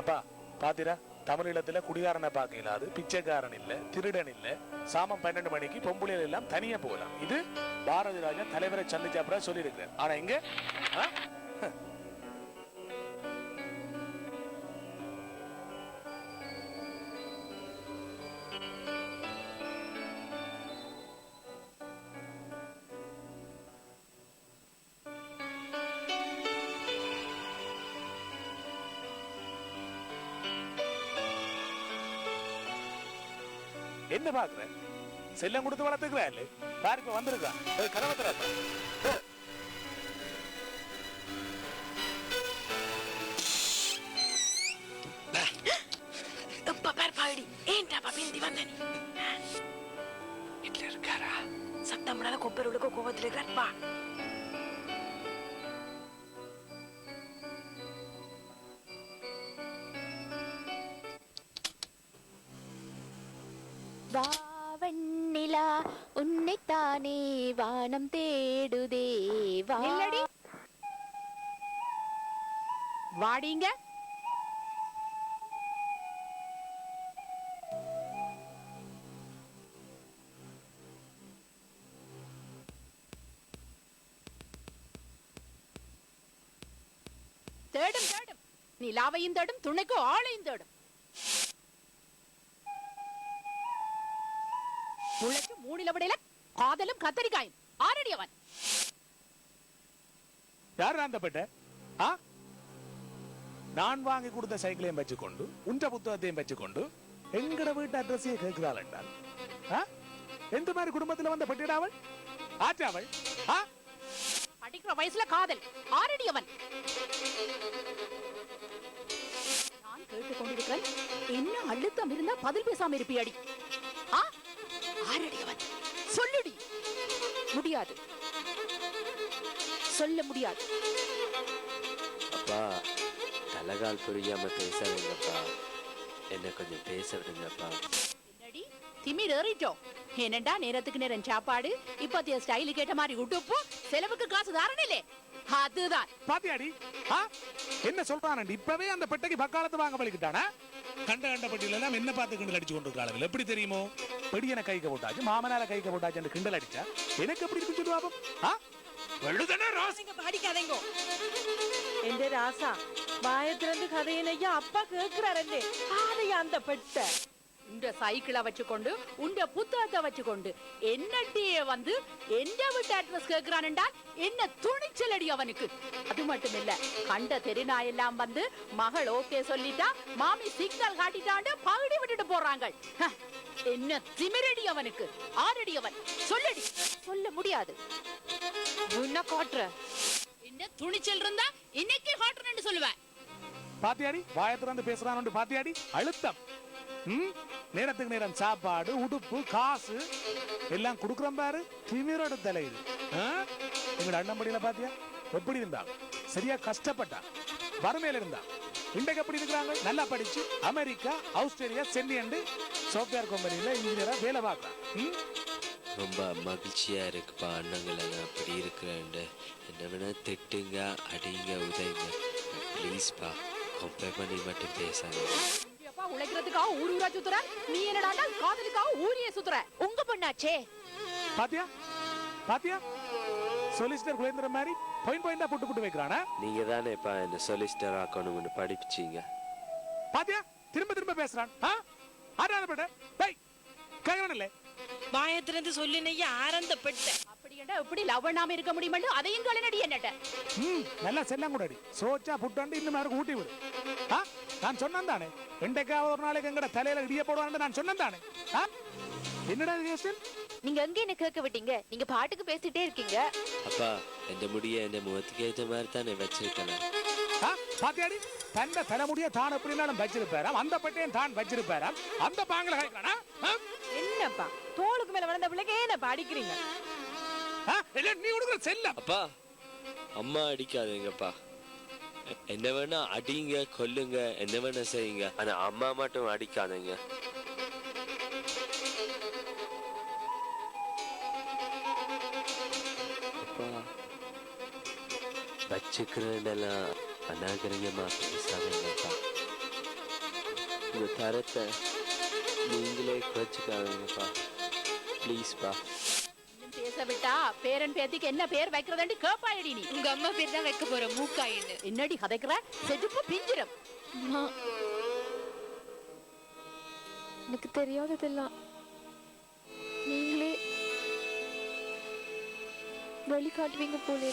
அப்பா பாத்திரா? தமிழீழத்துல குடிகாரனை பார்க்கல. அது பிச்சைக்காரன் இல்ல திருடன் இல்ல. சாமம் பன்னெண்டு மணிக்கு பொம்புளைகள் எல்லாம் தனியா போகலாம். இது பாரதி ராஜா தலைவரை சந்திச்ச அப்புறம் சொல்லியிருக்கிறார். ஆனா இங்க ஆ? என்ன பாக்குற செல்லம் கொடுத்து வளர்த்துக்கிறா இல்ல? பாரு இப்ப வந்திருக்கா கதவை திறப்பா. வாவண்ணிலா உன்னைத்தானே வானம் தேடுதே. வாடி வாடிங்க. தேடும் தேடும். நிலாவையும் தேடும் துணைக்கு ஆளையும் தேடும். விடையில காதலும் கத்தரிக்காயும். ஆரடி அவன் யார் அந்த பெட்ட ஆ? நான் வாங்கி கொடுத்த சைக்கிளையும் வச்சுக்கொண்டு உன்ற புத்தகத்தையும் வச்சுக்கொண்டு எங்கட வீட்டு அட்ரஸையே கேட்கிறாள் என்றால்? எந்த மாதிரி குடும்பத்துல வந்த பெட்டிடாவள் ஆற்றாவள் ஆ? படிக்கிற வயசுல காதல். ஆரடி அவன் நான் கேட்டுக் கொண்டிருக்கிறேன் என்ன அழுத்தம் இருந்தா பதில் பேசாம இருப்பியாடி? முடியாது. சொல்ல முடியாது. அப்பா தலைகால் புரியாம பேசாதீங்கப்பா. என்ன கொஞ்சம் பேச விடுங்கப்பா. என்னடி? திமிர் ஏறிட்டோம். என்னண்டா நேரத்துக்கு நேரம் சாப்பாடு? இப்பத்திய ஸ்டைலுக்கு ஏற்ற மாதிரி உடுப்பு? செலவுக்கு காசு தாரணிலே அதுதான். பாத்தியாடி? என்ன சொல்றான் இப்பவே அந்த பெட்டைக்கு பக்காலத்து வாங்க பழிக்கிட்டானா கண்ட கண்ட பட்டியல எல்லாம் என்ன பார்த்து கிண்டல் அடிச்சு கொண்டு இருக்காங்க எப்படி தெரியுமோ? பெடியனை கைக்க போட்டாச்சு மாமனால கைக்க போட்டாச்சு அந்த கிண்டல் அடிச்சா எனக்கு எப்படி இருக்குன்னு சொல்லுவா வெள்ளுதானே ராஸ் பாடிக்காதேங்கோ. എന്റെ രാസ വായത്തിരണ്ട് കഥയിലേക്ക് അപ്പ കേൾക്കാറല്ലേ அந்த பெட்டை? உண்ட சைக்கிளை வச்சுக்கொண்டு உண்ட புத்தகத்தை வச்சுக்கொண்டு என்னட்டியே வந்து எந்த வீட்டு அட்ரஸ் கேட்கிறான்டா என்ன துணிச்சலடி அவனுக்கு. அது மட்டும் இல்ல கண்ட தெருநாயெல்லாம் வந்து மகள் ஓகே சொல்லிட்டா மாமி சிக்னல் காட்டிட்டாண்டு பகுடி விட்டுட்டு போறாங்க. என்ன திமிரடி அவனுக்கு. ஆரடி அவன். சொல்லடி. சொல்ல முடியாது. உன்னை காட்டுறேன் என்ன துணிச்சல் இருந்தா இன்னைக்கு ஹாட்ரன் சொல்லுவேன் பாத்தியாடி? வாயத்துல வந்து பேசுறான் பாத்தியாடி? அழுத்தம். நேரத்துக்கு நேரம் சாப்பாடு உடுப்பு காசு எல்லாம் கொடுக்குறோம் பாரு. திமிரோட தலை இது. ஆ? எங்கட பாத்தியா? எப்படி இருந்தாங்க சரியா கஷ்டப்பட்டா. வறுமையில இருந்தா. இன்றைக்கு எப்படி இருக்கிறாங்க? நல்லா படிச்சு அமெரிக்கா ஆஸ்திரேலியா சென்னியண்டு சாஃப்ட்வேர் கம்பெனியில இன்ஜினியரா வேலை பார்க்கலாம் ரொம்ப மகிழ்ச்சியா இருக்குப்பா அண்ணங்களை. நான் அப்படி இருக்கிறேன் என்ன வேணா திட்டுங்க அடிங்க உதைங்க. ப்ளீஸ்ப்பா கம்பேர் பண்ணி மட்டும் பேசாங்க அப்பா உழைக்கிறதுக்காக ஊர் ஊரா சுத்துற? நீ என்னடா காதலுக்காக ஊரியே சுத்துற. உங்க பொண்ணாச்சே. பாத்தியா? பாத்தியா? சொலிசிட்டர் குலேந்திர மாதிரி பாயிண்ட் பாயிண்டா போட்டு போட்டு வைக்கிறானா? நீங்க தானேப்பா என்ன சொலிஸ்டர் ஆக்கணும்னு படிப்பிச்சீங்க. பாத்தியா? திரும்ப திரும்ப பேசுறான். ஆ? ஆறாத டேய் கேக்குறான் இல்ல. வாயத்திலிருந்து சொல்லினைய ஆரந்த பெட்ட அப்படியேண்டா எப்படி லவ் பண்ணாம இருக்க முடியுமோ அதையும் கலனடி என்னட்ட. ம் நல்லா செல்லம் கூடடி சோச்சா புட்டாண்டு இன்னும் யாருக்கு ஊட்டி விடு. ஆ நான் சொன்னேன் தானே? ரெண்டைக்காவது ஒரு நாளைக்கு எங்கட தலையில இடிய போடுவான்னு நான் சொன்னேன் தானே? ஆ என்னடா இது கேஸ்டன் நீங்க எங்க என்ன கேட்க விட்டீங்க? நீங்க பாட்டுக்கு பேசிட்டே இருக்கீங்க. அப்பா எந்த முடிய என் முகத்துக்கு ஏற்ற மாதிரி தானே வச்சிருக்கலாம் ஆ பாத்தியாடி? தந்த தலைமுடிய தான் எப்படினாலும் வச்சிருப்பாராம் அந்த பட்டையும் தான் வச்சிருப்பாராம் அந்த பாங்கல கேட்கறானா என்னப்பா? தோளுக்கு மேல வளர்ந்த பிள்ளைக்கு ஏனப்பா அடிக்கிறீங்க? இல்ல நீ கொடுக்குற செல்லம். அப்பா அம்மா அடிக்காதீங்கப்பா. என்ன வேணா அடிங்க கொல்லுங்க என்ன வேணா செய்யுங்க. ஆனா அம்மா மட்டும் அடிக்காதீங்க. அப்பா வச்சுக்கிறேன்னெல்லாம் அநாகரிகமா பேசாதீங்கப்பா. இந்த தரத்தை நீங்களே குறைச்சிக்காதீங்கப்பா. ப்ளீஸ்ப்பா பேச விட்டா? பேரன் பேத்திக்கு என்ன பேர் வைக்கிறதுன்னு கேப்பாயடி நீ. உங்க அம்மா பேர் தான் வைக்க போற மூக்காயின்னு. என்னடி கதைக்கிற? செதுப்பு பிஞ்சிரும். எனக்கு தெரியாததெல்லாம் நீங்களே வழிகாட்டுவீங்க போல.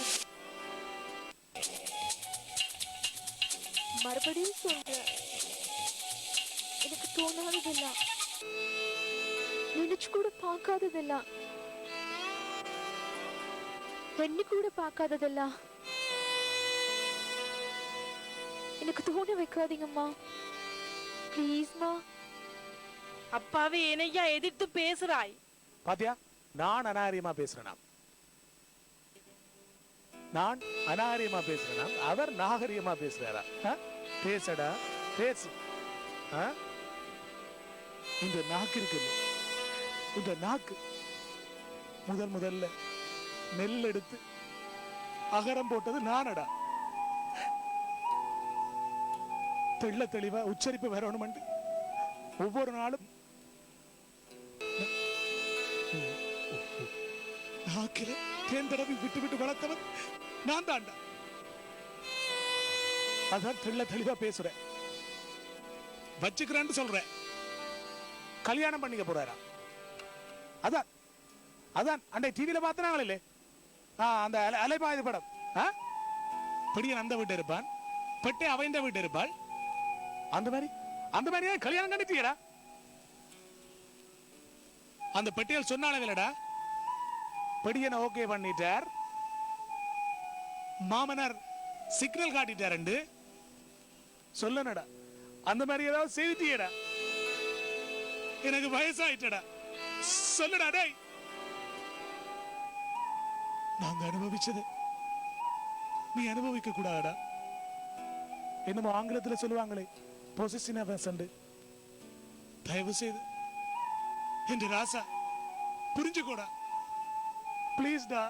மறுபடியும் சொல்றேன். எனக்கு தோணாததெல்லாம். நினைச்சு கூட பார்க்காததெல்லாம். எண்ணி கூட பார்க்காததெல்லாம். எனக்கு தோண வைக்காதீங்கம்மா. ப்ளீஸ்மா அப்பாவே என்னையா எதிர்த்து பேசுறாய்? பாத்தியா நான் அநாகரிகமா பேசுறேனா நான். அநாகரிகமா பேசுறேனா அவர் நாகரிகமா பேசுறாரா? பேசடா பேசு. ஆ? இந்த நாக்கு இருக்குல்ல இந்த நாக்கு முதல் முதல்ல நெல் எடுத்து அகரம் போட்டது நானடா. தெள்ள தெளிவா உச்சரிப்பு வரணுமெண்டு ஒவ்வொரு நாளும் நாக்கில தேன் விட்டு விட்டு வளர்த்தவன் நான் தாண்டா. அதான் தெள்ள தெளிவா பேசுறேன் வச்சுக்கிறேன்னு சொல்றேன் கல்யாணம் பண்ணிக்க போறாரா? அதான் அதான் அண்டை டிவியில பார்த்தனாங்களே அந்த அலை அலைபாயுது படம் பிடியன் அந்த வீட்டு இருப்பான். பெட்டை அவைந்த வீட்டு இருப்பாள். அந்த மாதிரி? அந்த மாதிரியே கல்யாணம் கண்டிட்டீங்கடா அந்த பெட்டியல் சொன்னாலுங்களடா பெடியனை ஓகே பண்ணிட்டார். மாமனார் சிக்னல் காட்டிட்டாருண்டு சொல்லனடா. அந்த மாதிரி ஏதாவது செய்தியடா எனக்கு வயசாயிட்டடா. சொல்லுடா டேய். நாங்க அனுபவிச்சது. நீ அனுபவிக்க கூடாதடா என்னமோ ஆங்கிலத்துல சொல்லுவாங்களே பொசிஷன் பேசண்டு தயவு செய்து என்று ராசா புரிஞ்சுக்கோடா. ப்ளீஸ்டா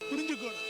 புரிஞ்சுக்கோடா.